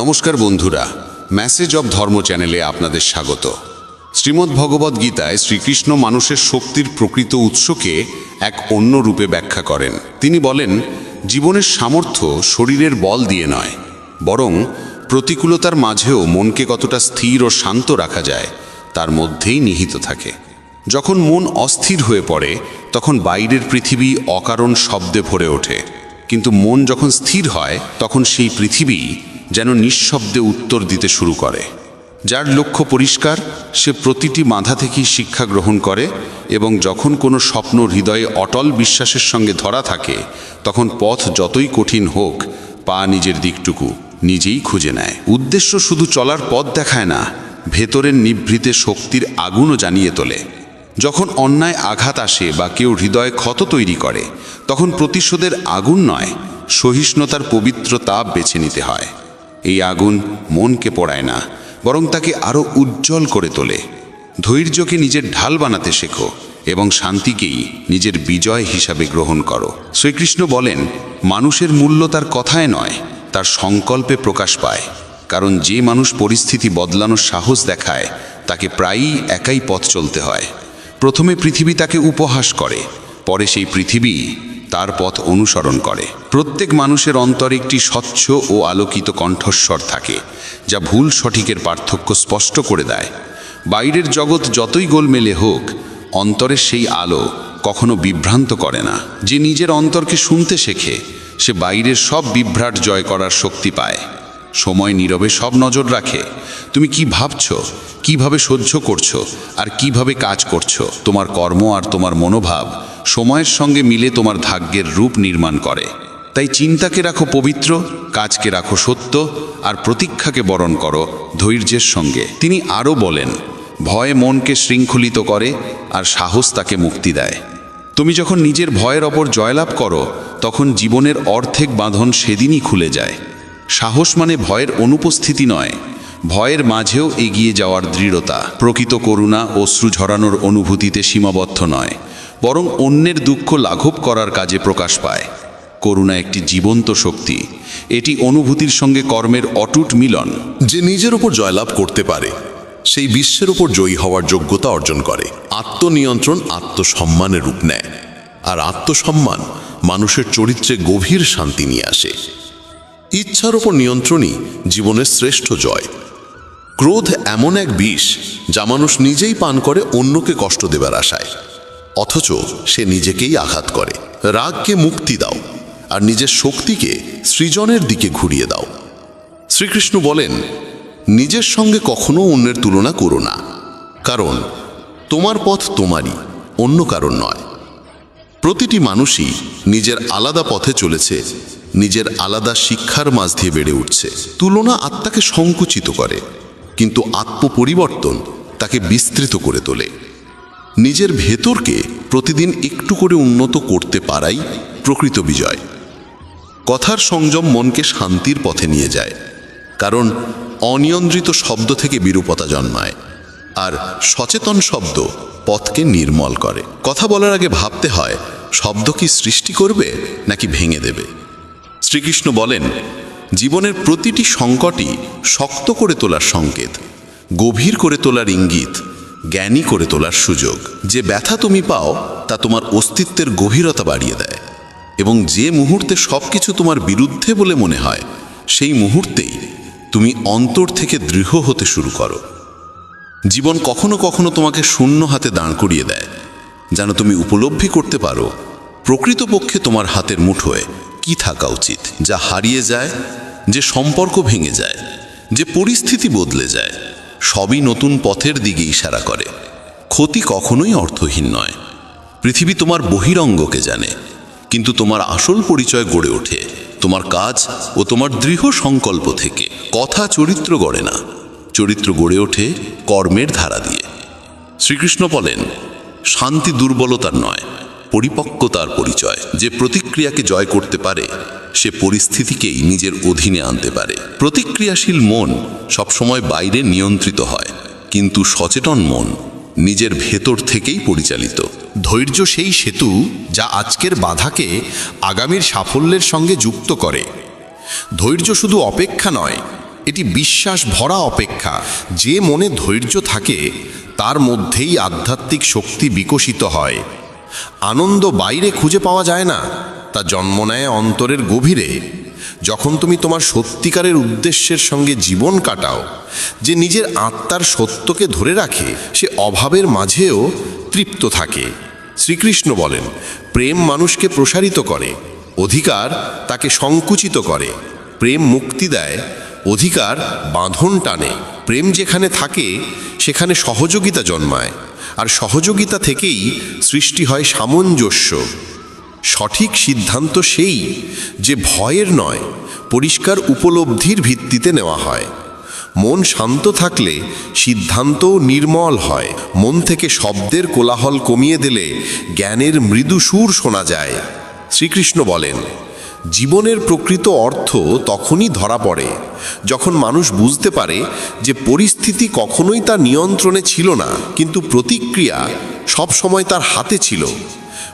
নমস্কার বন্ধুরা message of ধর্ম চ্যানেলে আপনাদের স্বাগত। শ্রীমদ্ ভগবদ্ গীতায় শ্রীকৃষ্ণ মানুষের শক্তির প্রকৃত উৎসকে এক অন্য রূপে ব্যাখ্যা করেন। তিনি বলেন, জীবনের সামর্থ্য শরীরের বল দিয়ে নয়, বরং প্রতিকূলতার মাঝেও মনকে কতটা স্থির ও শান্ত রাখা যায়, তার মধ্যেই নিহিত থাকে। যখন মন অস্থির হয়ে পড়ে, তখন বাইরের পৃথিবী অকারণ শব্দে ভরে ওঠে। কিন্তু মন যখন স্থির হয়, তখন সেই পৃথিবী যেন নিঃশব্দে উত্তর দিতে শুরু করে। যার লক্ষ্য পরিষ্কার, সে প্রতিটি মাথা থেকেই শিক্ষা গ্রহণ করে এবং যখন কোনো স্বপ্ন হৃদয়ে অটল বিশ্বাসের সঙ্গে ধরা থাকে, তখন পথ যতই কঠিন হোক, পা নিজের দিকটুকু নিজেই খুঁজে নেয়। উদ্দেশ্য শুধু চলার পথ দেখায় না, ভেতরের নিভৃতে শক্তির আগুনও জানিয়ে তোলে। যখন অন্যায় আঘাত আসে বা কেউ হৃদয়ে ক্ষত তৈরি করে, তখন প্রতিশোধের আগুন নয়, সহিষ্ণুতার পবিত্র তাপ বেছে নিতে হয়। এই আগুন মনকে পড়ায় না, বরং তাকে আরও উজ্জ্বল করে তোলে। ধৈর্যকে নিজের ঢাল বানাতে শেখো এবং শান্তিকেই নিজের বিজয় হিসাবে গ্রহণ করো। শ্রীকৃষ্ণ বলেন, মানুষের মূল্য তার কথায় নয়, তার সংকল্পে প্রকাশ পায়। কারণ যে মানুষ পরিস্থিতি বদলানোর সাহস দেখায়, তাকে প্রায়ই একাই পথ চলতে হয়। প্রথমে পৃথিবী তাকে উপহাস করে, পরে সেই পৃথিবী তার পথ অনুসরণ করে। প্রত্যেক মানুষের অন্তরে একটি স্বচ্ছ ও আলোকিত কণ্ঠস্বর থাকে, যা ভুল সঠিকের পার্থক্য স্পষ্ট করে দেয়। বাইরের জগৎ যতই গোলমেলে হোক, অন্তরের সেই আলো কখনো বিভ্রান্ত করে না। যে নিজের অন্তরকে শুনতে শেখে, সে বাইরের সব বিভ্রাট জয় করার শক্তি পায়। সময় নীরবে সব নজর রাখে। তুমি কি ভাবছ? কীভাবে সহ্য করছ? আর কীভাবে কাজ করছ? তোমার কর্ম আর তোমার মনোভাব সময়ের সঙ্গে মিলে তোমার ভাগ্যের রূপ নির্মাণ করে। তাই চিন্তাকে রাখো পবিত্র, কাজকে রাখো সত্য, আর প্রতীক্ষাকে বরণ করো ধৈর্যের সঙ্গে। তিনি আরও বলেন, ভয় মনকে শৃঙ্খলিত করে আর সাহস তাকে মুক্তি দেয়। তুমি যখন নিজের ভয়ের ওপর জয়লাভ করো, তখন জীবনের অর্ধেক বাঁধন সেদিনই খুলে যায়। সাহস মানে ভয়ের অনুপস্থিতি নয়। ভয়ের মাঝেও এগিয়ে যাওয়ার দৃঢ়তা। প্রকৃত করুণা অশ্রু ঝরানোর অনুভূতিতে সীমাবদ্ধ নয়, বরং অন্যের দুঃখ লাঘব করার কাজে প্রকাশ পায়। করুণা একটি জীবন্ত শক্তি। এটি অনুভূতির সঙ্গে কর্মের অটুট মিলন। যে নিজের উপর জয়লাভ করতে পারে, সেই বিশ্বের উপর জয়ী হওয়ার যোগ্যতা অর্জন করে। আত্মনিয়ন্ত্রণ আত্মসম্মানের রূপ নেয়। আর আত্মসম্মান মানুষের চরিত্রে গভীর শান্তি নিয়ে আসে। ইচ্ছার উপর নিয়ন্ত্রণই জীবনের শ্রেষ্ঠ জয়। ক্রোধ এমন এক বিষ যা মানুষ নিজেই পান করে অন্যকে কষ্ট দেবার আশায়। অথচ সে নিজেকেই আঘাত করে। রাগকে মুক্তি দাও আর নিজের শক্তিকে সৃজনের দিকে ঘুরিয়ে দাও। শ্রীকৃষ্ণ বলেন, নিজের সঙ্গে কখনো অন্যের তুলনা করো না। কারণ তোমার পথ তোমারই, অন্য কারণ নয়। প্রতিটি মানুষই নিজের আলাদা পথে চলেছে নিজের আলাদা শিক্ষার মাঝ দিয়ে বেড়ে উঠছে। তুলনা আত্মাকে সংকুচিত করে, কিন্তু আত্মপরিবর্তন তাকে বিস্তৃত করে তোলে। নিজের ভেতরকে প্রতিদিন একটু করে উন্নত করতে পারাই প্রকৃত বিজয়। কথার সংযম মনকে শান্তির পথে নিয়ে যায়, কারণ অনিয়ন্ত্রিত শব্দ থেকে বিরূপতা জন্মায়, আর সচেতন শব্দ পথকে নির্মল করে। কথা বলার আগে ভাবতে হয়, শব্দ কি সৃষ্টি করবে নাকি ভেঙে দেবে? শ্রীকৃষ্ণ বলেন, জীবনের প্রতিটি সংকটই শক্ত করে তোলার সংকেত, গভীর করে তোলার ইঙ্গিত, জ্ঞানী করে তোলার সুযোগ। যে ব্যথা তুমি পাও, তা তোমার অস্তিত্বের গভীরতা বাড়িয়ে দেয় এবং যে মুহূর্তে সব কিছু তোমার বিরুদ্ধে বলে মনে হয়, সেই মুহূর্তেই তুমি অন্তর থেকে দৃঢ় হতে শুরু করো। জীবন কখনো কখনো তোমাকে শূন্য হাতে দাঁড় করিয়ে দেয়, যেন তুমি উপলব্ধি করতে পারো, প্রকৃতপক্ষে তোমার হাতের মুঠোয় কি থাকা উচিত? যা হারিয়ে যায়, যে সম্পর্ক ভেঙে যায়, যে পরিস্থিতি বদলে যায়, সবই নতুন পথের দিকে ইশারা করে। ক্ষতি কখনোই অর্থহীন নয়। পৃথিবী তোমার বহিরঙ্গকে জানে, কিন্তু তোমার আসল পরিচয় গড়ে ওঠে, তোমার কাজ ও তোমার দৃঢ় সংকল্প থেকে। কথা চরিত্র গড়ে না, চরিত্র গড়ে ওঠে কর্মের ধারা দিয়ে। শ্রীকৃষ্ণ বলেন, শান্তি দুর্বলতার নয় পরিপক্কতার পরিচয়। যে প্রতিক্রিয়াকে জয় করতে পারে, সে পরিস্থিতিকেই নিজের অধীনে আনতে পারে। প্রতিক্রিয়াশীল মন সবসময় বাইরে নিয়ন্ত্রিত হয়, কিন্তু সচেতন মন নিজের ভেতর থেকেই পরিচালিত। ধৈর্য সেই সেতু যা আজকের বাধাকে আগামীর সাফল্যের সঙ্গে যুক্ত করে। ধৈর্য শুধু অপেক্ষা নয়, এটি বিশ্বাস ভরা অপেক্ষা। যে মনে ধৈর্য থাকে, তার মধ্যেই আধ্যাত্মিক শক্তি বিকশিত হয়। আনন্দ বাইরে খুঁজে পাওয়া যায় না। তা জন্ম নেয় অন্তরের গভীরে। যখন তুমি তোমার সত্যিকারের উদ্দেশ্যের সঙ্গে জীবন কাটাও, যে নিজের আত্মার সত্যকে ধরে রাখে, সে অভাবের মাঝেও তৃপ্ত থাকে। শ্রীকৃষ্ণ বলেন, প্রেম মানুষকে প্রসারিত করে, অধিকার তাকে সংকুচিত করে। প্রেম মুক্তি দেয়, অধিকার বাঁধন টানে। প্রেম যেখানে থাকে, সেখানে সহযোগিতা জন্মায়। আর সহযোগিতা থেকেই সৃষ্টি হয় সামঞ্জস্য। সঠিক সিদ্ধান্ত সেই যে ভয়ের নয়, পরিষ্কার উপলব্ধির ভিত্তিতে নেওয়া হয়। মন শান্ত থাকলে সিদ্ধান্তও নির্মল হয়। মন থেকে শব্দের কোলাহল কমিয়ে দিলে জ্ঞানের মৃদু সুর শোনা যায়। শ্রীকৃষ্ণ বলেন জীবনের প্রকৃত অর্থ তখনই ধরা পড়ে, যখন মানুষ বুঝতে পারে যে পরিস্থিতি কখনোই তার নিয়ন্ত্রণে ছিল না, কিন্তু প্রতিক্রিয়া সবসময় তার হাতে ছিল।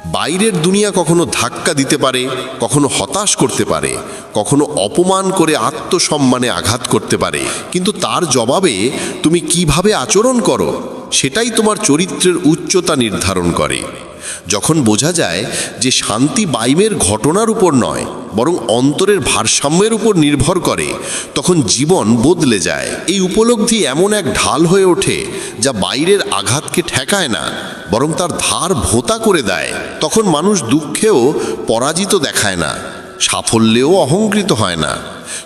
বাইরের দুনিয়া কখনো ধাক্কা দিতে পারে, কখনো হতাশ করতে পারে, কখনো অপমান করে আত্মসম্মানে আঘাত করতে পারে। কিন্তু তার জবাবে তুমি কীভাবে আচরণ করো, সেটাই তোমার চরিত্রের উচ্চতা নির্ধারণ করে। যখন বোঝা যায় যে শান্তি বাইমের ঘটনার উপর নয়, বরং অন্তরের ভারসাম্যের উপর নির্ভর করে, তখন জীবন বদলে যায়। এই উপলব্ধি এমন এক ঢাল হয়ে ওঠে যা বাইরের আঘাতকে ঠেকায় না, বরং তার ধার ভোতা করে দেয়। তখন মানুষ দুঃখেও পরাজিত দেখায় না। সাফল্যেও অহংকৃত হয় না।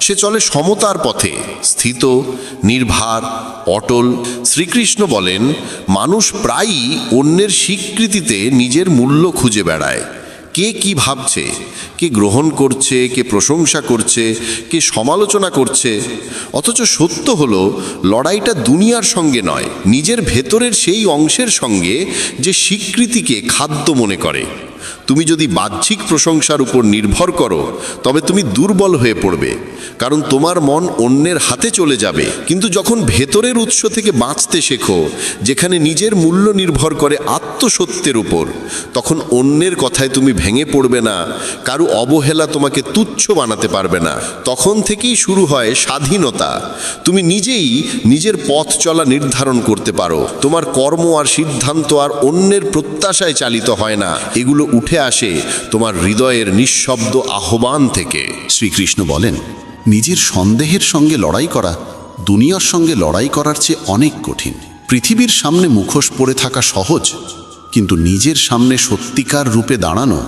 সে চলে সমতার পথে, স্থিত, নির্ভার, অটল। শ্রীকৃষ্ণ বলেন, মানুষ প্রায়ই অন্যের স্বীকৃতিতে নিজের মূল্য খুঁজে বেড়ায়। কে কি ভাবছে, কে গ্রহণ করছে, কে প্রশংসা করছে, কে সমালোচনা করছে। অথচ সত্য হলো, লড়াইটা দুনিয়ার সঙ্গে নয়, নিজের ভেতরের সেই অংশের সঙ্গে যে স্বীকৃতিকে খাদ্য মনে করে। তুমি যদি বাহ্যিক প্রশংসার উপর নির্ভর করো, তবে তুমি দুর্বল হয়ে পড়বে, কারণ তোমার মন অন্যের হাতে চলে যাবে। কিন্তু যখন ভেতরের উৎস থেকে বাঁচতে শেখো, যেখানে নিজের মূল্য নির্ভর করে আত্মসত্যের উপর, তখন অন্যের কথায় তুমি ভেঙে পড়বে না, কারও অবহেলা তোমাকে তুচ্ছ বানাতে পারবে না। তখন থেকেই শুরু হয় স্বাধীনতা। তুমি নিজেই নিজের পথ চলা নির্ধারণ করতে পারো। তোমার কর্ম আর সিদ্ধান্ত আর অন্যের প্রত্যাশায় চালিত হয় না। এগুলো উঠে আসে তোমার হৃদয়ের নিঃশব্দ আহ্বান থেকে। শ্রীকৃষ্ণ বলেন, নিজের সন্দেহের সঙ্গে লড়াই করা, দুনিয়ার সঙ্গে লড়াই করার চেয়ে অনেক কঠিন। পৃথিবীর সামনে মুখোশ পড়ে থাকা সহজ, কিন্তু নিজের সামনে সত্যিকার রূপে দাঁড়ানো,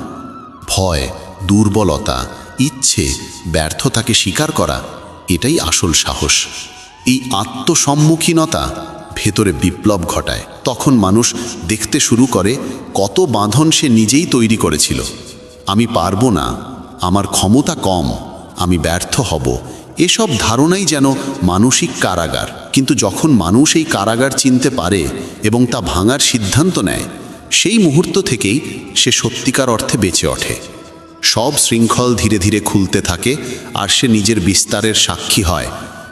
ভয়, দুর্বলতা, ইচ্ছে, ব্যর্থতাকে স্বীকার করা, এটাই আসল সাহস। এই আত্মসম্মুখীনতা ভেতরে বিপ্লব ঘটায়। তখন মানুষ দেখতে শুরু করে কত বাঁধন সে নিজেই তৈরি করেছিল। আমি পারব না, আমার ক্ষমতা কম, আমি ব্যর্থ হব। এসব ধারণাই যেন মানসিক কারাগার। কিন্তু যখন মানুষ এই কারাগার চিনতে পারে এবং তা ভাঙার সিদ্ধান্ত নেয়, সেই মুহূর্ত থেকেই সে সত্যিকার অর্থে বেঁচে ওঠে। সব শৃঙ্খল ধীরে ধীরে খুলতে থাকে আর সে নিজের বিস্তারের সাক্ষী হয়।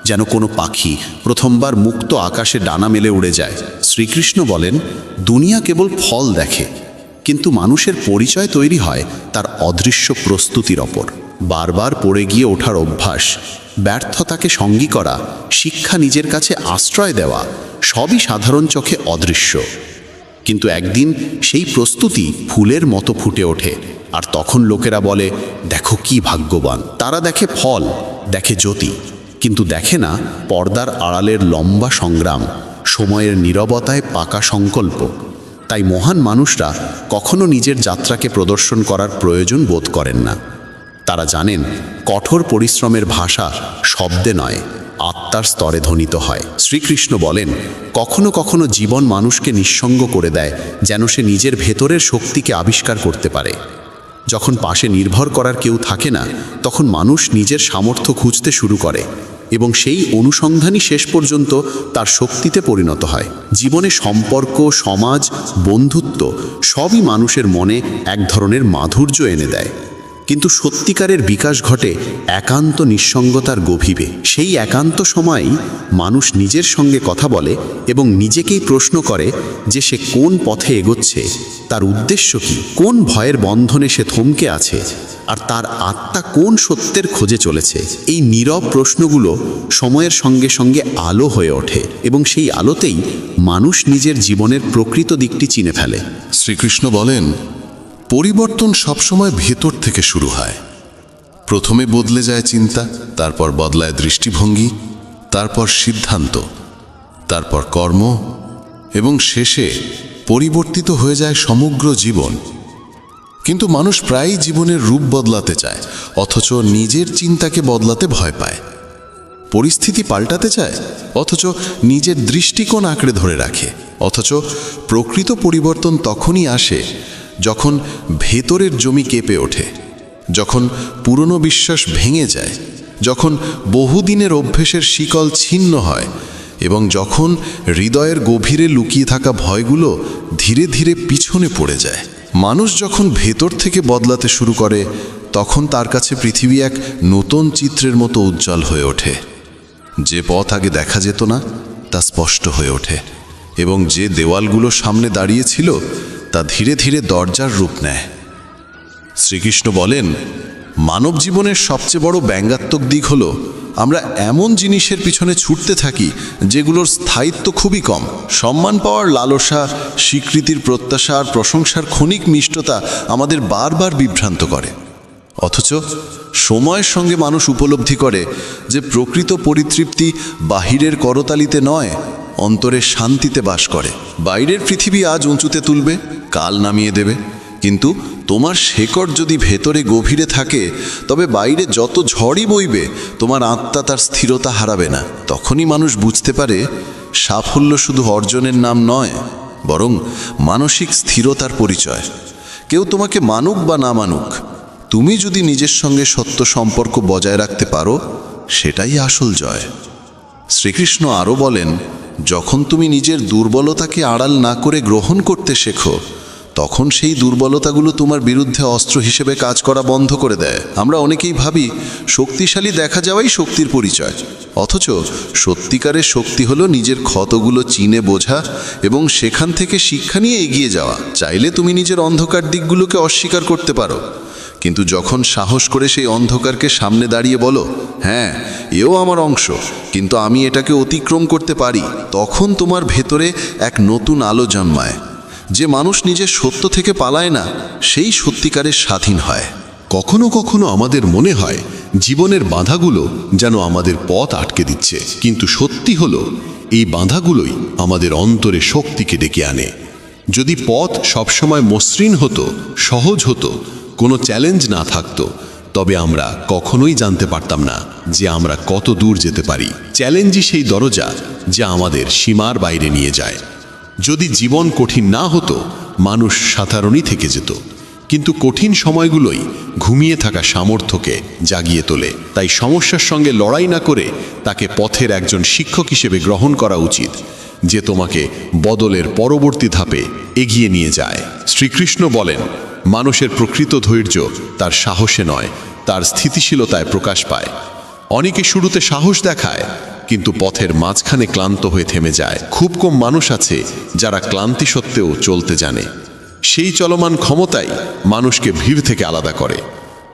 যেন কোনো পাখি প্রথমবার মুক্ত আকাশে ডানা মেলে উড়ে যায়। শ্রীকৃষ্ণ বলেন, দুনিয়া কেবল ফল দেখে, কিন্তু মানুষের পরিচয় তৈরি হয় তার অদৃশ্য প্রস্তুতির ওপর। বারবার পড়ে গিয়ে ওঠার অভ্যাস, ব্যর্থতাকে সঙ্গী করা, শিক্ষা নিজের কাছে আশ্রয় দেওয়া, সবই সাধারণ চোখে অদৃশ্য। কিন্তু একদিন সেই প্রস্তুতি ফুলের মতো ফুটে ওঠে, আর তখন লোকেরা বলে, দেখো কি ভাগ্যবান, তারা দেখে ফল, দেখে জ্যোতি। কিন্তু দেখে না পর্দার আড়ালের লম্বা সংগ্রাম, সময়ের নীরবতায় পাকা সংকল্প। তাই মহান মানুষরা কখনো নিজের যাত্রাকে প্রদর্শন করার প্রয়োজন বোধ করেন না। তারা জানেন, কঠোর পরিশ্রমের ভাষা শব্দে নয়, আত্মার স্তরে ধ্বনিত হয়। শ্রীকৃষ্ণ বলেন, কখনো কখনো জীবন মানুষকে নিঃসঙ্গ করে দেয়, যেন সে নিজের ভেতরের শক্তিকে আবিষ্কার করতে পারে। যখন পাশে নির্ভর করার কেউ থাকে না, তখন মানুষ নিজের সামর্থ্য খুঁজতে শুরু করে। এবং সেই অনুসন্ধানই শেষ পর্যন্ত তার শক্তিতে পরিণত হয়। জীবনে সম্পর্ক, সমাজ, বন্ধুত্ব সবই মানুষের মনে এক ধরনের মাধুর্য এনে দেয়। কিন্তু সত্যিকারের বিকাশ ঘটে একান্ত নিঃসঙ্গতার গভীরে। সেই একান্ত সময়ই মানুষ নিজের সঙ্গে কথা বলে এবং নিজেকেই প্রশ্ন করে যে সে কোন পথে এগোচ্ছে, তার উদ্দেশ্য কি, কোন ভয়ের বন্ধনে সে থমকে আছে, আর তার আত্মা কোন সত্যের খোঁজে চলেছে। এই নীরব প্রশ্নগুলো সময়ের সঙ্গে সঙ্গে আলো হয়ে ওঠে এবং সেই আলোতেই মানুষ নিজের জীবনের প্রকৃত দিকটি চিনে ফেলে। শ্রীকৃষ্ণ বলেন পরিবর্তন সবসময় ভেতর থেকে শুরু হয়। প্রথমে বদলে যায় চিন্তা, তারপর বদলায় দৃষ্টিভঙ্গি, তারপর সিদ্ধান্ত, তারপর কর্ম, এবং শেষে পরিবর্তিত হয়ে যায় সমগ্র জীবন। কিন্তু মানুষ প্রায়ই জীবনের রূপ বদলাতে চায়, অথচ নিজের চিন্তাকে বদলাতে ভয় পায়। পরিস্থিতি পাল্টাতে চায়, অথচ নিজের দৃষ্টিকোণ আঁকড়ে ধরে রাখে, অথচ প্রকৃত পরিবর্তন তখনই আসে যখন ভেতরের জমি কেঁপে ওঠে, যখন পুরনো বিশ্বাস ভেঙে যায়, যখন বহুদিনের অভ্যেসের শিকল ছিন্ন হয় এবং যখন হৃদয়ের গভীরে লুকিয়ে থাকা ভয়গুলো ধীরে ধীরে পিছনে পড়ে যায়। মানুষ যখন ভেতর থেকে বদলাতে শুরু করে, তখন তার কাছে পৃথিবী এক নতুন চিত্রের মতো উজ্জ্বল হয়ে ওঠে। যে পথ আগে দেখা যেত না, তা স্পষ্ট হয়ে ওঠে এবং যে দেওয়ালগুলো সামনে দাঁড়িয়েছিল তা ধীরে ধীরে দরজার রূপ নেয়। শ্রীকৃষ্ণ বলেন, মানব জীবনের সবচেয়ে বড় ব্যঙ্গাত্মক দিক হলো, আমরা এমন জিনিসের পিছনে ছুটতে থাকি, যেগুলোর স্থায়িত্ব খুবই কম। সম্মান পাওয়ার লালসা, স্বীকৃতির প্রত্যাশা আর প্রশংসার ক্ষণিক মিষ্টতা আমাদের বারবার বিভ্রান্ত করে। অথচ সময়ের সঙ্গে মানুষ উপলব্ধি করে যে প্রকৃত পরিতৃপ্তি বাহিরের করতালিতে নয় অন্তরের শান্তিতে বাস করে। বাইরের পৃথিবী আজ উঁচুতে তুলবে, কাল নামিয়ে দেবে। কিন্তু তোমার শেকড় যদি ভেতরে গভীরে থাকে, তবে বাইরে যত ঝড়ই বইবে, তোমার আত্মা তার স্থিরতা হারাবে না। তখনই মানুষ বুঝতে পারে, সাফল্য শুধু অর্জনের নাম নয়, বরং মানসিক স্থিরতার পরিচয়। কেউ তোমাকে মানুক বা না মানুক, তুমি যদি নিজের সঙ্গে সত্য সম্পর্ক বজায় রাখতে পারো, সেটাই আসল জয়। শ্রীকৃষ্ণ আরও বলেন যখন তুমি নিজের দুর্বলতাকে আড়াল না করে গ্রহণ করতে শেখো, তখন সেই দুর্বলতাগুলো তোমার বিরুদ্ধে অস্ত্র হিসেবে কাজ করা বন্ধ করে দেয়। আমরা অনেকেই ভাবি, শক্তিশালী দেখা যাওয়াই শক্তির পরিচয়। অথচ সত্যিকারের শক্তি হলো নিজের ক্ষতগুলো চিনে বোঝা এবং সেখান থেকে শিক্ষা নিয়ে এগিয়ে যাওয়া। চাইলে তুমি নিজের অন্ধকার দিকগুলোকে অস্বীকার করতে পারো। কিন্তু যখন সাহস করে সেই অন্ধকারকে সামনে দাঁড়িয়ে বলো হ্যাঁ এও আমার অংশ, কিন্তু আমি এটাকে অতিক্রম করতে পারি, তখন তোমার ভেতরে এক নতুন আলো জন্মায়। যে মানুষ নিজের সত্য থেকে পালায় না, সেই সত্যিকারের স্বাধীন হয়। কখনো কখনো আমাদের মনে হয়, জীবনের বাধাগুলো যেন আমাদের পথ আটকে দিচ্ছে। কিন্তু সত্যি হলো, এই বাধাগুলোই আমাদের অন্তরে শক্তিকে ডেকে আনে। যদি পথ সবসময় মসৃণ হতো, সহজ হতো কোনো চ্যালেঞ্জ না থাকতো, তবে আমরা কখনোই জানতে পারতাম না যে আমরা কত দূর যেতে পারি। চ্যালেঞ্জই সেই দরজা যা আমাদের সীমার বাইরে নিয়ে যায়। যদি জীবন কঠিন না হতো, মানুষ সাধারণই থেকে যেত। কিন্তু কঠিন সময়গুলোই ঘুমিয়ে থাকা সামর্থ্যকে জাগিয়ে তোলে। তাই সমস্যার সঙ্গে লড়াই না করে তাকে পথের একজন শিক্ষক হিসেবে গ্রহণ করা উচিত, যে তোমাকে বদলের পরবর্তী ধাপে এগিয়ে নিয়ে যায়। শ্রীকৃষ্ণ বলেন মানুষের প্রকৃত ধৈর্য তার সাহসে নয়, তার স্থিতিশীলতায় প্রকাশ পায়। অনেকে শুরুতে সাহস দেখায়, কিন্তু পথের মাঝখানে ক্লান্ত হয়ে থেমে যায়। খুব কম মানুষ আছে যারা ক্লান্তি সত্ত্বেও চলতে জানে। সেই চলমান ক্ষমতাই মানুষকে ভিড় থেকে আলাদা করে।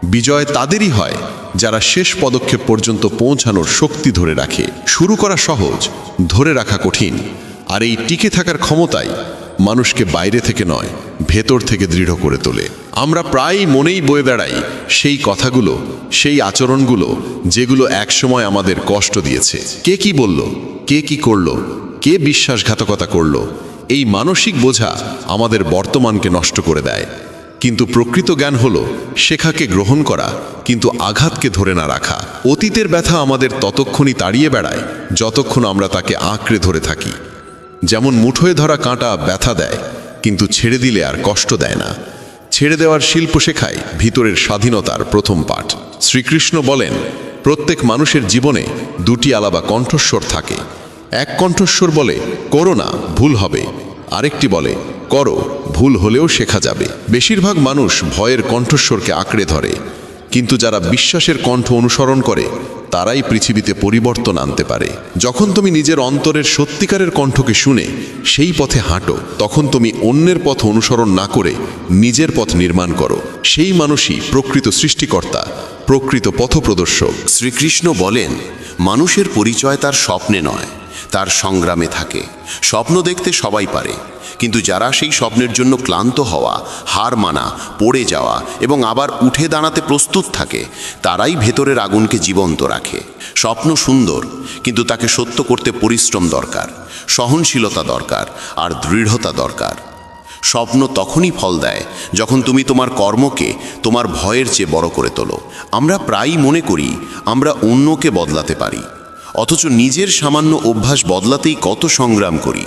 বিজয় তাদেরই হয় যারা শেষ পদক্ষেপ পর্যন্ত পৌঁছানোর শক্তি ধরে রাখে। শুরু করা সহজ, ধরে রাখা কঠিন, আর এই টিকে থাকার ক্ষমতাই মানুষকে বাইরে থেকে নয়, ভেতর থেকে দৃঢ় করে তোলে। আমরা প্রায়ই মনেই বয়ে বেড়াই, সেই কথাগুলো, সেই আচরণগুলো, যেগুলো একসময় আমাদের কষ্ট দিয়েছে। কে কি বলল? কে কি করল? কে বিশ্বাসঘাতকতা করল? এই মানসিক বোঝা আমাদের বর্তমানকে নষ্ট করে দেয়। কিন্তু প্রকৃত জ্ঞান হলো শেখাকে গ্রহণ করা, কিন্তু আঘাতকে ধরে না রাখা। অতীতের ব্যথা আমাদের ততক্ষণই তাড়িয়ে বেড়ায়, যতক্ষণ আমরা তাকে আঁকড়ে ধরে থাকি। যেমন মুঠোয় ধরা কাঁটা ব্যথা দেয়, কিন্তু ছেড়ে দিলে আর কষ্ট দেয় না। ছেড়ে দেওয়ার শিল্প শেখায় ভিতরের স্বাধীনতার প্রথম পাঠ। শ্রীকৃষ্ণ বলেন, প্রত্যেক মানুষের জীবনে দুটি আলাদা কণ্ঠস্বর থাকে। এক কণ্ঠস্বর বলে, করো না, ভুল হবে। আরেকটি বলে, করো, ভুল হলেও শেখা যাবে। বেশিরভাগ মানুষ ভয়ের কণ্ঠস্বরকে আঁকড়ে ধরে। কিন্তু যারা বিশ্বাসের কণ্ঠ অনুসরণ করে, তারাই পৃথিবীতে পরিবর্তন আনতে পারে। যখন তুমি নিজের অন্তরের সত্যিকারের কণ্ঠকে শুনে সেই পথে হাঁটো, তখন তুমি অন্যের পথ অনুসরণ না করে নিজের পথ নির্মাণ করো। সেই মানুষই প্রকৃত সৃষ্টিকর্তা, প্রকৃত পথপ্রদর্শক। শ্রীকৃষ্ণ বলেন, মানুষের পরিচয় তার স্বপ্নে নয়। তার সংগ্রামে থাকে। স্বপ্ন দেখতে সবাই পারে। কিন্তু যারা সেই স্বপ্নের জন্য ক্লান্ত হওয়া, হার মানা, পড়ে যাওয়া এবং আবার উঠে দাঁড়াতে প্রস্তুত থাকে, তারাই ভেতরের আগুনকে জীবন্ত রাখে। স্বপ্ন সুন্দর, কিন্তু তাকে সত্য করতে পরিশ্রম দরকার, সহনশীলতা দরকার, আর দৃঢ়তা দরকার। স্বপ্ন তখনই ফল দেয় যখন তুমি তোমার কর্মকে তোমার ভয়ের চেয়ে বড় করে তোলো। আমরা প্রায়ই মনে করি, আমরা অন্যকে বদলাতে পারি। অথচ নিজের সামান্য অভ্যাস বদলাতেই কত সংগ্রাম করি।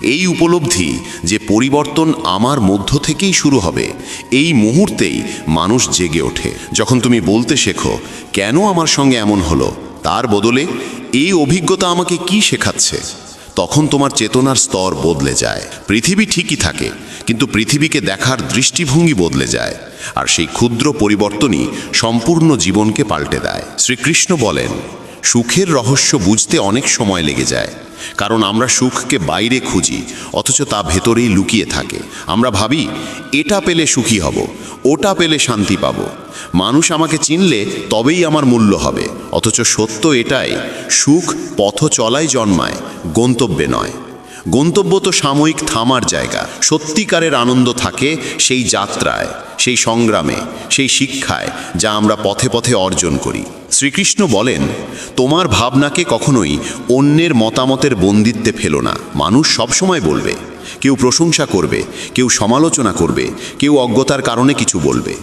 এই উপলব্ধি যে পরিবর্তন আমার মধ্য থেকেই শুরু হবে, এই মুহূর্তেই মানুষ জেগে ওঠে। যখন তুমি বলতে শেখো, কেন আমার সঙ্গে এমন হলো? তার বদলে, এই অভিজ্ঞতা আমাকে কি শেখাচ্ছে? তখন তোমার চেতনার স্তর বদলে যায়। পৃথিবী ঠিকই থাকে, কিন্তু পৃথিবীকে দেখার দৃষ্টিভঙ্গি বদলে যায়। আর সেই ক্ষুদ্র পরিবর্তনই সম্পূর্ণ জীবনকে পাল্টে দেয়। শ্রীকৃষ্ণ বলেন সুখের রহস্য বুঝতে অনেক সময় লেগে যায়। কারণ আমরা সুখকে বাইরে খুঁজি, অথচ তা ভেতরেই লুকিয়ে থাকে। আমরা ভাবি, এটা পেলে সুখী হব, ওটা পেলে শান্তি পাব। মানুষ আমাকে চিনলে তবেই আমার মূল্য হবে, অথচ সত্য এটাই, সুখ পথ চলাই জন্মায়, গন্তব্যে নয়। গন্তব্য তো সাময়িক থামার জায়গা। সত্যিকারের আনন্দ থাকে সেই যাত্রায়, সেই সংগ্রামে, সেই শিক্ষায় যা আমরা পথে পথে অর্জন করি। শ্রীকৃষ্ণ বলেন, তোমার ভাবনাকে কখনোই অন্যের মতামতের বন্দিত্বে ফেলো না। মানুষ সবসময় বলবে, কেউ প্রশংসা করবে, কেউ সমালোচনা করবে, কেউ অজ্ঞতার কারণে কিছু বলবে।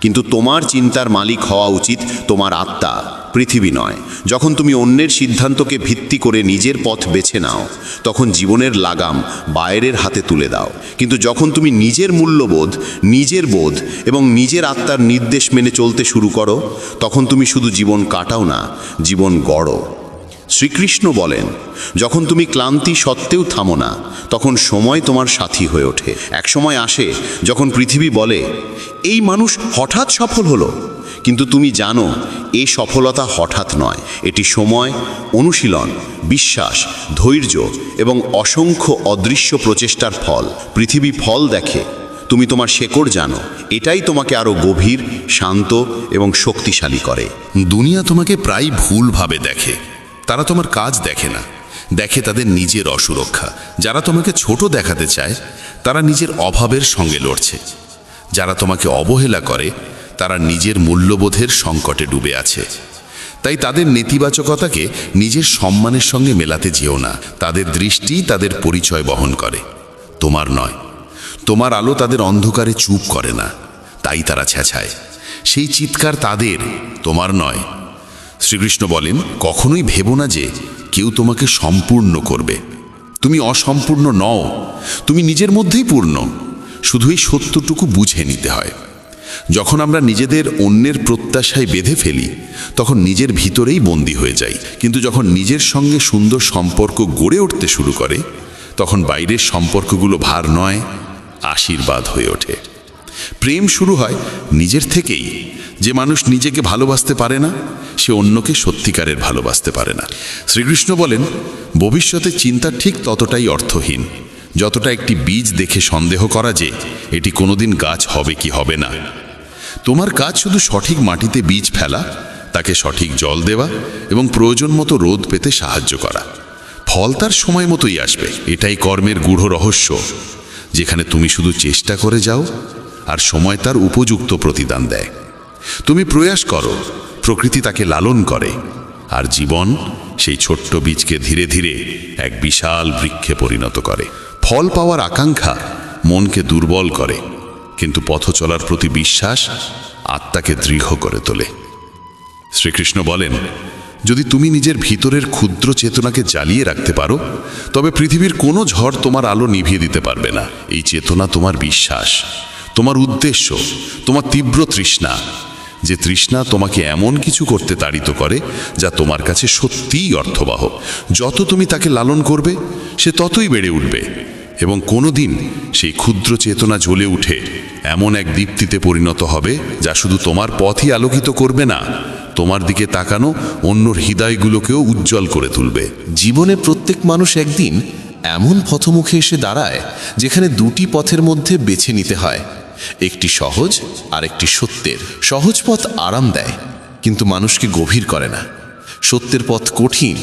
কিন্তু তোমার চিন্তার মালিক হওয়া উচিত তোমার আত্মা, পৃথিবী নয়। যখন তুমি অন্যের সিদ্ধান্তকে ভিত্তি করে নিজের পথ বেছে নাও, তখন জীবনের লাগাম বাইরের হাতে তুলে দাও। কিন্তু যখন তুমি নিজের মূল্যবোধ, নিজের বোধ এবং নিজের আত্মার নির্দেশ মেনে চলতে শুরু করো, তখন তুমি শুধু জীবন কাটাও না, জীবন গড়ো। শ্রীকৃষ্ণ বলেন, যখন তুমি ক্লান্তি সত্ত্বেও থামো না, তখন সময় তোমার সাথী হয়ে ওঠে। এক সময় আসে, যখন পৃথিবী বলে, এই মানুষ হঠাৎ সফল হলো। কিন্তু তুমি জানো এই সফলতা হঠাৎ নয়। এটি সময়, অনুশীলন, বিশ্বাস, ধৈর্য এবং অসংখ্য অদৃশ্য প্রচেষ্টার ফল। পৃথিবী ফল দেখে, তুমি তোমার শেকড় জানো, এটাই তোমাকে আরও গভীর, শান্ত এবং শক্তিশালী করে। দুনিয়া তোমাকে প্রায় ভুলভাবে দেখে। তারা তোমার কাজ দেখে না। দেখে তাদের নিজের অসুরক্ষা। যারা তোমাকে ছোট দেখাতে চায়, তারা নিজের অভাবের সঙ্গে লড়ছে। যারা তোমাকে অবহেলা করে, তারা নিজের মূল্যবোধের সংকটে ডুবে আছে। তাই তাদের নেতিবাচকতাকে নিজের সম্মানের সঙ্গে মেলাতে যেও না। তাদের দৃষ্টি তাদের পরিচয় বহন করে। তোমার নয়। তোমার আলো তাদের অন্ধকারে চুপ করে না। তাই তারা ছেঁছায় সেই চিৎকার তাদের, তোমার নয়। শ্রীকৃষ্ণ বলেন, কখনোই ভেবো না যে কেউ তোমাকে সম্পূর্ণ করবে। তুমি অসম্পূর্ণ নও, তুমি নিজের মধ্যেই পূর্ণ। শুধু এই সত্যটুকু বুঝে নিতে হয়। যখন আমরা নিজেদের অন্যের প্রত্যাশায় বেঁধে ফেলি, তখন নিজের ভিতরেই বন্দী হয়ে যাই। কিন্তু যখন নিজের সঙ্গে সুন্দর সম্পর্ক গড়ে উঠতে শুরু করে, তখন বাইরের সম্পর্কগুলো ভার নয়, আশীর্বাদ হয়ে ওঠে। প্রেম শুরু হয় নিজের থেকেই। যে মানুষ নিজেকে ভালোবাসতে পারে না, সে অন্যকে সত্যিকারের ভালোবাসতে পারে না। শ্রীকৃষ্ণ বলেন, ভবিষ্যতে চিন্তা ঠিক ততটাই অর্থহীন, যতটা একটি বীজ দেখে সন্দেহ করা যে এটি কোনোদিন গাছ হবে কি হবে না। তোমার কাজ শুধু সঠিক মাটিতে বীজ ফেলা, তাকে সঠিক জল দেওয়া এবং প্রয়োজন মতো রোদ পেতে সাহায্য করা। ফল তার সময় মতোই আসবে, এটাই কর্মের গূঢ় রহস্য। যেখানে তুমি শুধু চেষ্টা করে যাও আর সময় তার উপযুক্ত প্রতিদান দেয়। তুমি প্রয়াস করো, প্রকৃতি তাকে লালন করে, আর জীবন সেই ছোট্ট বীজকে ধীরে ধীরে এক বিশাল বৃক্ষে পরিণত করে। ফল পাওয়ার আকাঙ্ক্ষা মনকে দুর্বল করে, কিন্তু পথ চলার প্রতি বিশ্বাস আত্মাকে দৃঢ় করে তোলে। শ্রীকৃষ্ণ বলেন, যদি তুমি নিজের ভিতরের ক্ষুদ্র চেতনাকে জ্বালিয়ে রাখতে পারো, তবে পৃথিবীর কোনো ঝড় তোমার আলো নিভিয়ে দিতে পারবে না। এই চেতনা তোমার বিশ্বাস। তোমার উদ্দেশ্য, তোমার তীব্র তৃষ্ণা, যে তৃষ্ণা তোমাকে এমন কিছু করতে তাড়িত করে যা তোমার কাছে সত্যিই অর্থবাহ। যত তুমি তাকে লালন করবে, সে ততই বেড়ে উঠবে এবং কোনোদিন সেই ক্ষুদ্র চেতনা জ্বলে উঠে এমন এক দীপ্তিতে পরিণত হবে যা শুধু তোমার পথই আলোকিত করবে না, তোমার দিকে তাকানো অন্যর হৃদয়গুলোকেও উজ্জ্বল করে তুলবে। জীবনে প্রত্যেক মানুষ একদিন এমন পথমুখে এসে দাঁড়ায় যেখানে দুটি পথের মধ্যে বেছে নিতে হয়। একটি সহজ আর একটি সত্যের। সহজ পথ আরাম দেয়, কিন্তু মানুষকে গভীর করে না। সত্যের পথ কঠিন,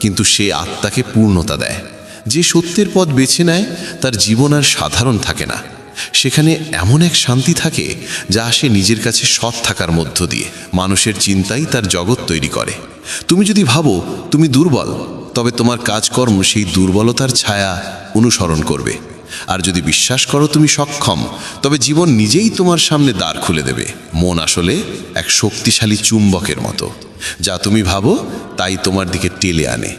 কিন্তু সে আত্মাকে পূর্ণতা দেয়। যে সত্যের পথ বেছে নেয়, তার জীবন আর সাধারণ থাকে না। সেখানে এমন এক শান্তি থাকে, যা আসে নিজের কাছে সৎ থাকার মধ্য দিয়ে মানুষের চিন্তাই তার জগৎ তৈরি করে। তুমি যদি ভাবো, তুমি দুর্বল, তবে তোমার কাজকর্ম সেই দুর্বলতার ছায়া অনুসরণ করবে। আর যদি বিশ্বাস করো তুমি সক্ষম, তবে জীবন নিজেই তোমার সামনে দ্বার খুলে দেবে। মন আসলে এক শক্তিশালী চুম্বকের মতো। যা তুমি ভাবো, তাই তোমার দিকে টেলে আনে।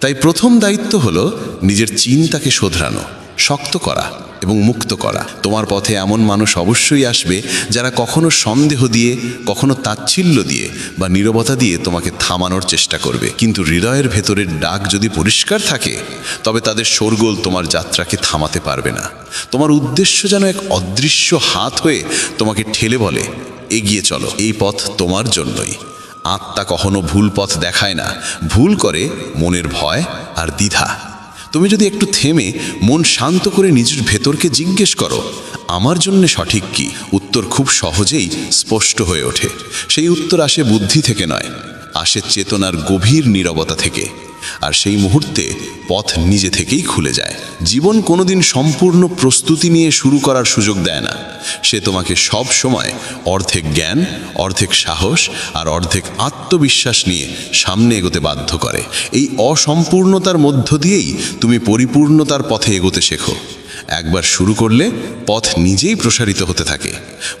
তাই প্রথম দায়িত্ব হলো নিজের চিন্তাকে শোধরানো। শক্ত করা এবং মুক্ত করা। তোমার পথে এমন মানুষ অবশ্যই আসবে যারা কখনো সন্দেহ দিয়ে, কখনো তাচ্ছিল্য দিয়ে বা নীরবতা দিয়ে তোমাকে থামানোর চেষ্টা করবে। কিন্তু হৃদয়ের ভেতরের ডাক যদি পরিষ্কার থাকে, তবে তাদের শোরগোল তোমার যাত্রাকে থামাতে পারবে না। তোমার উদ্দেশ্য যেন এক অদৃশ্য হাত হয়ে তোমাকে ঠেলে বলে, এগিয়ে চলো, এই পথ তোমার জন্যই। আত্মা কখনো ভুল পথ দেখায় না। ভুল করে মনের ভয় আর দ্বিধা। তুমি যদি একটু থেমে মন শান্ত করে নিজের ভেতরকে জিজ্ঞেস করো, আমার জন্য সঠিক কি? উত্তর খুব সহজেই স্পষ্ট হয়ে ওঠে। সেই উত্তর আসে বুদ্ধি থেকে নয়। আসে চেতনার গভীর নীরবতা থেকে, আর সেই মুহূর্তে পথ নিজে থেকেই খুলে যায়। জীবন কোনোদিন সম্পূর্ণ প্রস্তুতি নিয়ে শুরু করার সুযোগ দেয় না। সে তোমাকে সব সময় অর্ধেক জ্ঞান, অর্ধেক সাহস আর অর্ধেক আত্মবিশ্বাস নিয়ে সামনে এগোতে বাধ্য করে। এই অসম্পূর্ণতার মধ্য দিয়েই তুমি পরিপূর্ণতার পথে এগোতে শেখো। একবার শুরু করলে পথ নিজেই প্রসারিত হতে থাকে।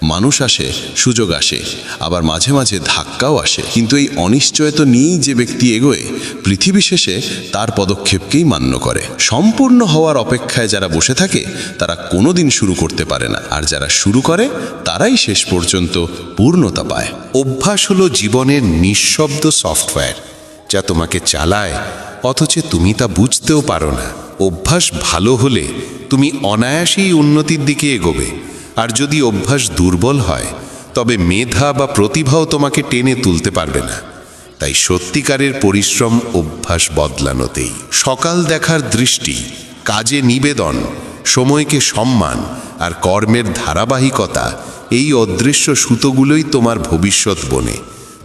মানুষ আসে, সুযোগ আসে, আবার মাঝে মাঝে ধাক্কাও আসে। কিন্তু এই অনিশ্চয়তা নিয়েই যে ব্যক্তি এগোয়, পৃথিবী শেষে তার পদক্ষেপকেই মান্য করে। সম্পূর্ণ হওয়ার অপেক্ষায় যারা বসে থাকে, তারা কোনোদিন শুরু করতে পারে না। আর যারা শুরু করে, তারাই শেষ পর্যন্ত পূর্ণতা পায়। অভ্যাস হলো জীবনের নিঃশব্দ সফটওয়্যার, যা তোমাকে চালায়, অথচ তুমি তা বুঝতেও পারো না। অভ্যাস ভালো হলে তুমি অনায়াসেই উন্নতির দিকে এগোবে। আর যদি অভ্যাস দুর্বল হয়, তবে মেধা বা প্রতিভাও তোমাকে টেনে তুলতে পারবে না। তাই সত্যিকারের পরিশ্রম অভ্যাস বদলানোতেই। সকাল দেখার দৃষ্টি, কাজে নিবেদন, সময়কে সম্মান আর কর্মের ধারাবাহিকতা, এই অদৃশ্য সুতোগুলোই তোমার ভবিষ্যৎ বনে।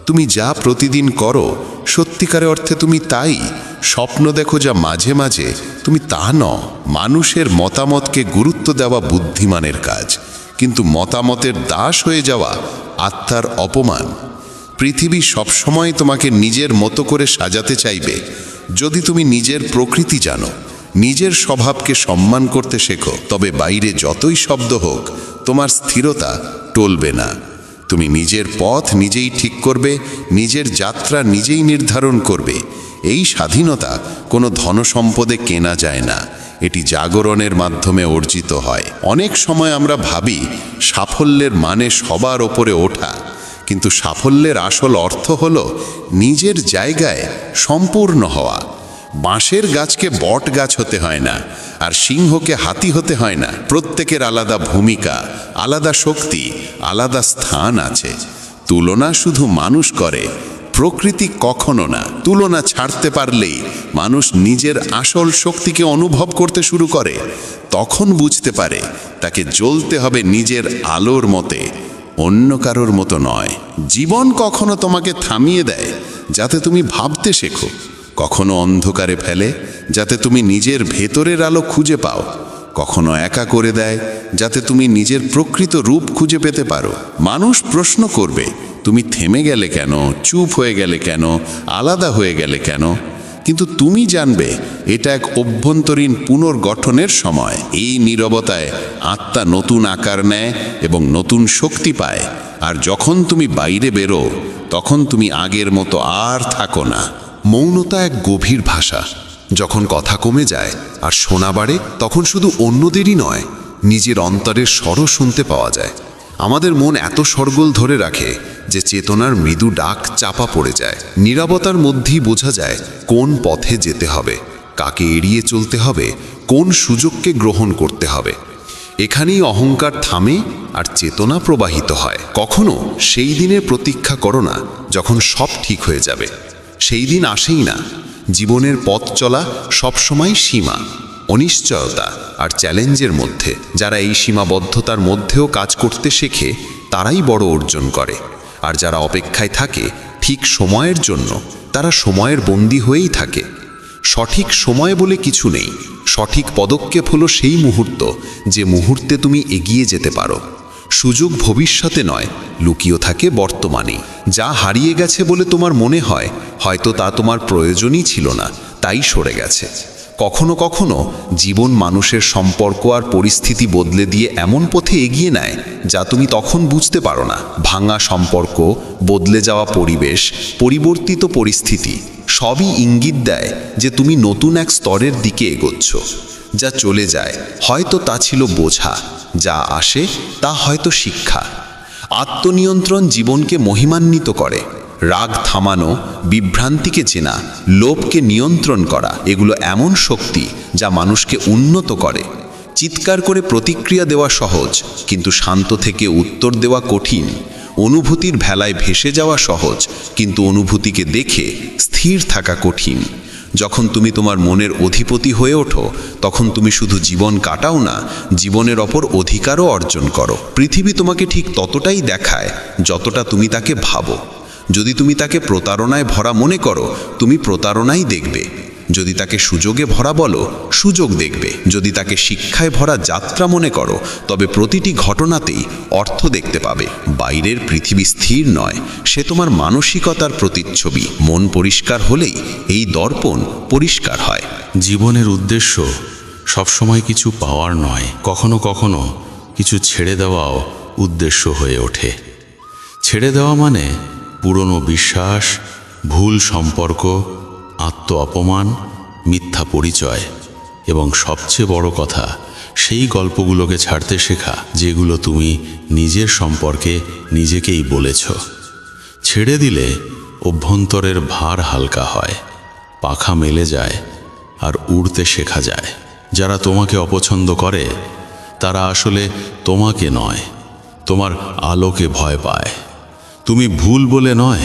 তুমি যা প্রতিদিন করো সত্যিকারে অর্থে তুমি তাই। স্বপ্ন দেখো যা মাঝে মাঝে, তুমি তা ন মানুষের মতামতকে গুরুত্ব দেওয়া বুদ্ধিমানের কাজ। কিন্তু মতামতের দাস হয়ে যাওয়া আত্মার অপমান। পৃথিবী সবসময় তোমাকে নিজের মতো করে সাজাতে চাইবে। যদি তুমি নিজের প্রকৃতি জানো, নিজের স্বভাবকে সম্মান করতে শেখো, তবে বাইরে যতই শব্দ হোক, তোমার স্থিরতা টলবে না। তুমি নিজের পথ নিজেই ঠিক করবে, নিজের যাত্রা নিজেই নির্ধারণ করবে। এই স্বাধীনতা কোনো ধনসম্পদে কেনা যায় না। এটি জাগরণের মাধ্যমে অর্জিত হয়। অনেক সময় আমরা ভাবি, সাফল্যের মানে সবার ওপরে ওঠা। কিন্তু সাফল্যের আসল অর্থ হল নিজের জায়গায় সম্পূর্ণ হওয়া। বাঁশের গাছকে বট গাছ হতে হয় না, আর সিংহকে হাতি হতে হয় না। প্রত্যেকের আলাদা ভূমিকা, আলাদা শক্তি, আলাদা স্থান আছে। তুলনা শুধু মানুষ করে প্রকৃতি কখনো না, তুলনা ছাড়তে পারলেই মানুষ নিজের আসল শক্তিকে অনুভব করতে শুরু করে, তখন বুঝতে পারে তাকে জ্বলতে হবে নিজের আলোর মতে, অন্য কারোর মতো নয়। জীবন কখনো তোমাকে থামিয়ে দেয়, যাতে তুমি ভাবতে শেখো, কখনো অন্ধকারে ফেলে, যাতে তুমি নিজের ভেতরের আলো খুঁজে পাও, কখনো একা করে দেয়, যাতে তুমি নিজের প্রকৃত রূপ খুঁজে পেতে পারো। মানুষ প্রশ্ন করবে তুমি থেমে গেলে কেন? চুপ হয়ে গেলে কেন? আলাদা হয়ে গেলে কেন? কিন্তু তুমি জানবে, এটা এক অভ্যন্তরীণ পুনর্গঠনের সময়। এই নীরবতায় আত্মা নতুন আকার নেয় এবং নতুন শক্তি পায়। আর যখন তুমি বাইরে বেরো, তখন তুমি আগের মতো আর থাকো না। মৌনতা এক গভীর ভাষা। যখন কথা কমে যায় আর শোনা বাড়ে, তখন শুধু অন্যদেরই নয়, নিজের অন্তরের স্বরও শুনতে পাওয়া যায়। আমাদের মন এত সরগোল ধরে রাখে যে চেতনার মৃদু ডাক চাপা পড়ে যায়। নিরাপতার মধ্যেই বোঝা যায় কোন পথে যেতে হবে, কাকে এড়িয়ে চলতে হবে, কোন সুযোগকে গ্রহণ করতে হবে। এখানেই অহংকার থামে আর চেতনা প্রবাহিত হয়। কখনো সেই দিনের প্রতীক্ষা করো না যখন সব ঠিক হয়ে যাবে। সেই দিন আসেই না। জীবনের পথ চলা সবসময় সীমা, অনিশ্চয়তা আর চ্যালেঞ্জের মধ্যে। যারা এই সীমাবদ্ধতার মধ্যেও কাজ করতে শেখে, তারাই বড় অর্জন করে। আর যারা অপেক্ষায় থাকে, ঠিক সময়ের জন্য তারা সময়ের বন্দী হয়েই থাকে। সঠিক সময় বলে কিছু নেই। সঠিক পদক্ষেপ হলো সেই মুহূর্ত যে মুহূর্তে তুমি এগিয়ে যেতে পারো। সুযোগ ভবিষ্যতে নয়, লুকিয়ে থাকে বর্তমানে যা হারিয়ে গেছে বলে তোমার মনে হয়, হয়তো তা তোমার প্রয়োজনই ছিল না, তাই সরে গেছে। কখনো কখনো জীবন মানুষের সম্পর্ক আর পরিস্থিতি বদলে দিয়ে এমন পথে এগিয়ে নেয় যা তুমি তখন বুঝতে পারো না। ভাঙা সম্পর্ক, বদলে যাওয়া পরিবেশ, পরিবর্তিত পরিস্থিতি, সবই ইঙ্গিত দেয় যে তুমি নতুন এক স্তরের দিকে এগোচ্ছ, যা চলে যায়। হয়তো তা ছিল বোঝা, যা আসে তা হয়তো শিক্ষা। আত্মনিয়ন্ত্রণ জীবনকে মহিমান্বিত করে। রাগ থামানো, বিভ্রান্তিকে চেনা, লোভকে নিয়ন্ত্রণ করা, এগুলো এমন শক্তি যা মানুষকে উন্নত করে। চিৎকার করে প্রতিক্রিয়া দেওয়া সহজ, কিন্তু শান্ত থেকে উত্তর দেওয়া কঠিন। অনুভূতির ভেলায় ভেসে যাওয়া সহজ, কিন্তু অনুভূতিকে দেখে স্থির থাকা কঠিন। যখন তুমি তোমার মনের অধিপতি হয়ে ওঠো, তখন তুমি শুধু জীবন কাটাও না, জীবনের ওপর অধিকারও অর্জন করো। পৃথিবী তোমাকে ঠিক ততটাই দেখায়, যতটা তুমি তাকে ভাবো। যদি তুমি তাকে প্রতারণায় ভরা মনে করো, তুমি প্রতারণাই দেখবে। যদি তাকে সুযোগে ভরা বলো, সুযোগ দেখবে। যদি তাকে শিক্ষায় ভরা যাত্রা মনে করো, তবে প্রতিটি ঘটনাতেই অর্থ দেখতে পাবে। বাইরের পৃথিবী স্থির নয়, সে তোমার মানসিকতার প্রতিচ্ছবি। মন পরিষ্কার হলেই এই দর্পণ পরিষ্কার হয়। জীবনের উদ্দেশ্য সবসময় কিছু পাওয়ার নয়, কখনো কখনো কিছু ছেড়ে দেওয়াও উদ্দেশ্য হয়ে ওঠে। ছেড়ে দেওয়া মানে পুরনো বিশ্বাস, ভুল সম্পর্ক আত্ম অপমান মিথ্যা পরিচয়। এবং সবচেয়ে বড় কথা, সেই গল্পগুলোকে ছাড়তে শেখা, যেগুলো তুমি নিজের সম্পর্কে নিজেকেই বলেছ। ছেড়ে দিলে অভ্যন্তরের ভার হালকা হয়, পাখা মেলে যায়, আর উড়তে শেখা যায়। যারা তোমাকে অপছন্দ করে, তারা আসলে তোমাকে নয়, তোমার আলোকে ভয় পায়। তুমি ভুল বলে নয়,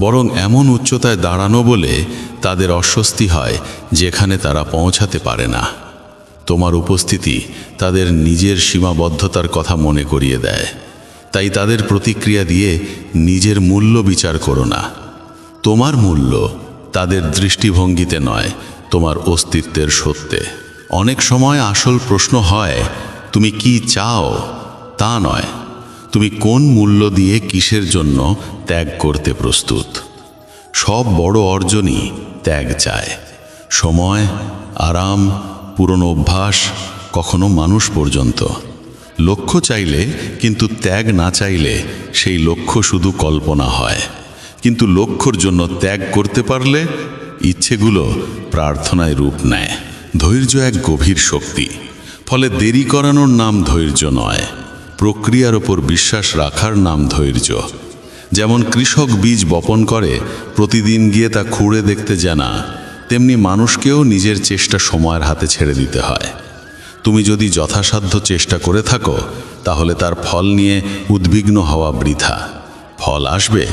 বরং এমন উচ্চতায় দাঁড়ানো বলে তাদের অস্বস্তি হয় যেখানে তারা পৌঁছাতে পারে না। তোমার উপস্থিতি তাদের নিজের সীমাবদ্ধতার কথা মনে করিয়ে দেয়। তাই তাদের প্রতিক্রিয়া দিয়ে নিজের মূল্য বিচার করো না। তোমার মূল্য তাদের দৃষ্টিভঙ্গিতে নয়, তোমার অস্তিত্বের সত্যে। অনেক সময় আসল প্রশ্ন হয়, তুমি কি চাও? তা নয়। তুমি কোন মূল্য দিয়ে কিসের জন্য ত্যাগ করতে প্রস্তুত? সব বড় অর্জনই ত্যাগ চায়। সময়, আরাম, পুরনো অভ্যাস কখনো মানুষ পর্যন্ত। লক্ষ্য চাইলে কিন্তু ত্যাগ না চাইলে সেই লক্ষ্য শুধু কল্পনা হয়। কিন্তু লক্ষ্যর জন্য ত্যাগ করতে পারলে ইচ্ছেগুলো প্রার্থনায় রূপ নেয়। ধৈর্য এক গভীর শক্তি। ফলে দেরি করানোর নাম ধৈর্য নয়। প্রক্রিয়ার ওপর বিশ্বাস রাখার নাম ধৈর্য। যেমন কৃষক বীজ বপন করে, প্রতিদিন গিয়ে তা খুঁড়ে দেখতে জানা, তেমনি মানুষকেও নিজের চেষ্টা সময়ের হাতে ছেড়ে দিতে হয়। তুমি যদি যথাসাধ্য চেষ্টা করে থাকো, তাহলে তার ফল নিয়ে উদ্বিগ্ন হওয়া বৃথা। ফল আসবে